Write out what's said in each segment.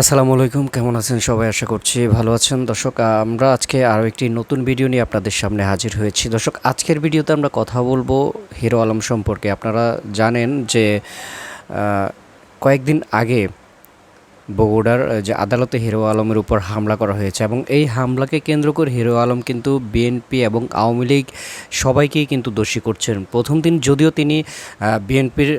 আসসালামু আলাইকুম, কেমন আছেন সবাই? আশা করছি ভালো আছেন। দর্শক, আমরা আজকে আরও একটি নতুন ভিডিও নিয়ে আপনাদের সামনে হাজির হয়েছি। দর্শক, আজকের ভিডিওতে আমরা কথা বলব হিরো আলম সম্পর্কে। আপনারা জানেন যে কয়েকদিন আগে বগুড়ার যে আদালতে হিরো আলমের উপর হামলা করা হয়েছে এবং এই হামলাকে কেন্দ্র করে হিরো আলম কিন্তু বিএনপি এবং আওয়ামী লীগ সবাইকেই কিন্তু দোষী করছেন। প্রথম দিন যদিও তিনি বিএনপির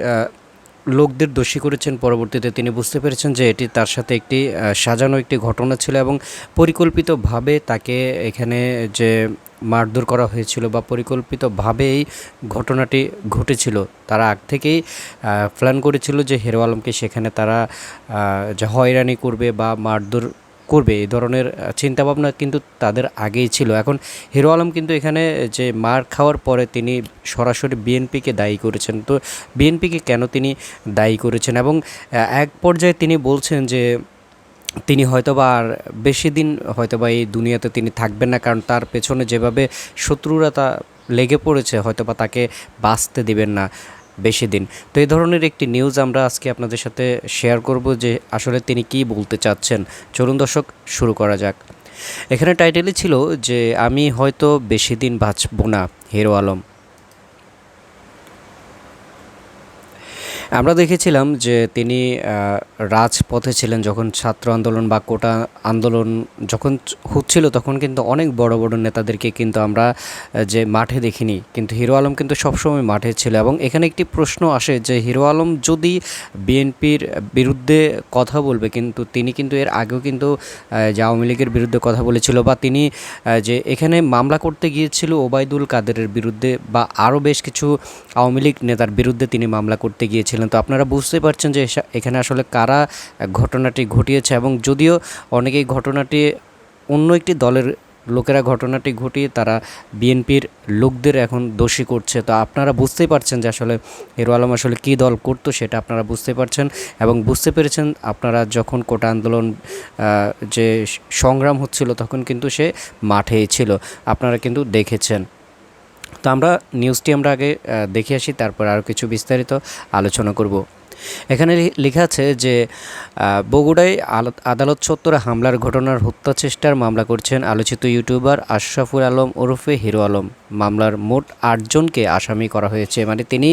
লোকদের দোষী করেছেন পরবর্তীতে। তিনি বুঝতে পেরেছেন যে এটি তার সাথে একটি সাজানো একটি ঘটনা ছিল এবং পরিকল্পিতভাবে তাকে এখানে যে মারধর করা হয়েছিল বা পরিকল্পিতভাবে এই ঘটনাটি ঘটেছিল, তারা আগ থেকেই প্ল্যান করেছিল যে হেরো আলমকে সেখানে তারা যে হয়রানি করবে বা মারধর করবে, এই ধরনের চিন্তাভাবনা কিন্তু তাদের আগেই ছিল। এখন হিরো আলম কিন্তু এখানে যে মার খাওয়ার পরে তিনি সরাসরি বিএনপিকে দায়ী করেছেন। তো বিএনপিকে কেন তিনি দায়ী করেছেন? এবং এক পর্যায়ে তিনি বলছেন যে তিনি হয়তোবা আর বেশি দিন হয়তোবা এই দুনিয়াতে তিনি থাকবেন না, কারণ তার পেছনে যেভাবে শত্রুরা তা লেগে পড়েছে, হয়তোবা তাকে বাঁচতে দিবেন না। বেশি দিন। তো এই ধরনের একটি নিউজ আমরা আজকে আপনাদের সাথে শেয়ার করব যে আসলে তিনি কি বলতে চাচ্ছেন। চলুন দর্শক, শুরু করা যাক। এখানে টাইটেলই ছিল যে, আমি হয়তো বেশি দিন বাঁচব না, হিরো আলম। আমরা দেখেছিলাম যে তিনি রাজপথে ছিলেন যখন ছাত্র আন্দোলন বা কোটা আন্দোলন যখন হচ্ছিল, তখন কিন্তু অনেক বড় বড় নেতাদেরকে কিন্তু আমরা যে মাঠে দেখিনি। কিন্তু হিরো আলম কিন্তু সবসময় মাঠে ছিল এবং এখানে একটি প্রশ্ন আসে যে হিরো আলম যদি বিএনপির বিরুদ্ধে কথা বলবে, কিন্তু তিনি কিন্তু এর আগেও কিন্তু যে আওয়ামী লীগের বিরুদ্ধে কথা বলেছিল বা তিনি যে এখানে মামলা করতে গিয়েছিল ওবায়দুল কাদেরের বিরুদ্ধে বা আরও বেশ কিছু আওয়ামী লীগ নেতার বিরুদ্ধে তিনি মামলা করতে গিয়েছিলেন তো আপনারা বুঝতে পারছেন যে এখানে আসলে কারা ঘটনাটি ঘটিয়েছে এবং যদিও অনেকেই ঘটনাটি অন্য একটি দলের লোকেরা ঘটনাটি ঘটিয়ে তারা বিএনপির লোকদের এখন দোষী করছে। তো আপনারা বুঝতেই পারছেন যে আসলে হিরো আলম আসলে কী দল করতো সেটা আপনারা বুঝতে পারছেন এবং বুঝতে পেরেছেন আপনারা যখন কোটা আন্দোলন যে সংগ্রাম হচ্ছিল তখন কিন্তু সে মাঠেই ছিল। আপনারা কিন্তু দেখেছেন। তো আমরা নিউজটি আমরা আগে দেখে আসি, তারপর আরও কিছু বিস্তারিত আলোচনা করব। এখানে লেখা আছে যে বগুড়ায় আদালত চত্বরে হামলার ঘটনার হত্যা চেষ্টার মামলা করছেন আলোচিত ইউটিউবার আশরাফুল আলম ওরফে হিরো আলম। মামলার মোট আটজনকে আসামি করা হয়েছে। মানে তিনি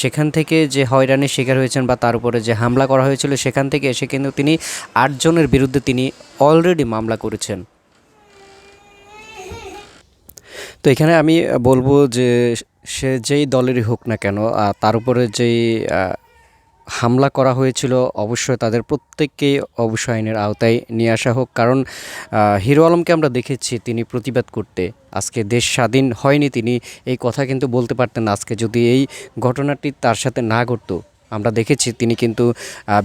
সেখান থেকে যে হয়রানির শিকার হয়েছেন বা তার উপরে যে হামলা করা হয়েছিল সেখান থেকে এসে কিন্তু তিনি আটজনের বিরুদ্ধে তিনি অলরেডি মামলা করেছেন। তো এখানে আমি বলব যে সে যেই দলেরই হোক না কেন তার উপরে যেই হামলা করা হয়েছিল অবশ্যই তাদের প্রত্যেককেই অবশ্য আইনের আওতায় নিয়ে আসা হোক। কারণ হিরো আলমকে আমরা দেখেছি তিনি প্রতিবাদ করতে। আজকে দেশ স্বাধীন হয়নি তিনি, এই কথা কিন্তু বলতে পারতেন আজকে যদি এই ঘটনাটি তার সাথে না ঘটতো আমরা দেখেছি তিনি কিন্তু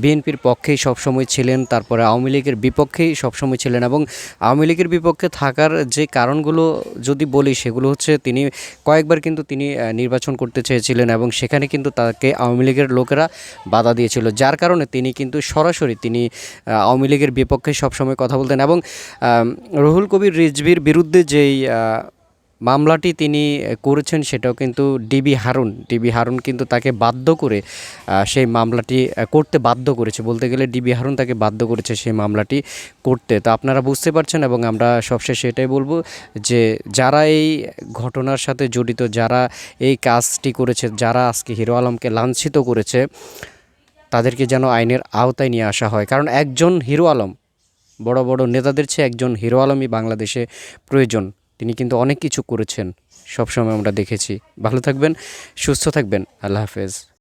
বিএনপির পক্ষেই সবসময় ছিলেন, তারপরে আওয়ামী লীগের বিপক্ষেই সবসময় ছিলেন এবং আওয়ামী লীগের বিপক্ষে থাকার যে কারণগুলো যদি বলি, সেগুলো হচ্ছে তিনি কয়েকবার কিন্তু তিনি নির্বাচন করতে চেয়েছিলেন এবং সেখানে কিন্তু তাকে আওয়ামী লীগের লোকেরা বাধা দিয়েছিল, যার কারণে তিনি কিন্তু সরাসরি তিনি আওয়ামী লীগের বিপক্ষে সবসময় কথা বলতেন এবং রুহুল কবির রিজভির বিরুদ্ধে যেই মামলাটি তিনি করেছেন সেটাও কিন্তু ডিবি হারুন। ডিবি হারুন কিন্তু তাকে বাধ্য করে সেই মামলাটি করতে বাধ্য করেছে। বলতে গেলে ডিবি হারুন তাকে বাধ্য করেছে সেই মামলাটি করতে। তো আপনারা বুঝতে পারছেন এবং আমরা সবশেষে এটাই বলব যে যারা এই ঘটনার সাথে জড়িত, যারা এই কাজটি করেছে, যারা আজকে হিরো আলমকে লাঞ্ছিত করেছে, তাদেরকে যেন আইনের আওতায় নিয়ে আসা হয়। কারণ একজন হিরো আলম, বড় বড় নেতাদের চেয়ে একজন হিরো আলমই বাংলাদেশে প্রয়োজন। তিনি কিন্তু অনেক কিছু করেছেন। সবসময় আমরা দেখেছি। ভালো থাকবেন সুস্থ থাকবেন। আল্লাহ হাফেজ।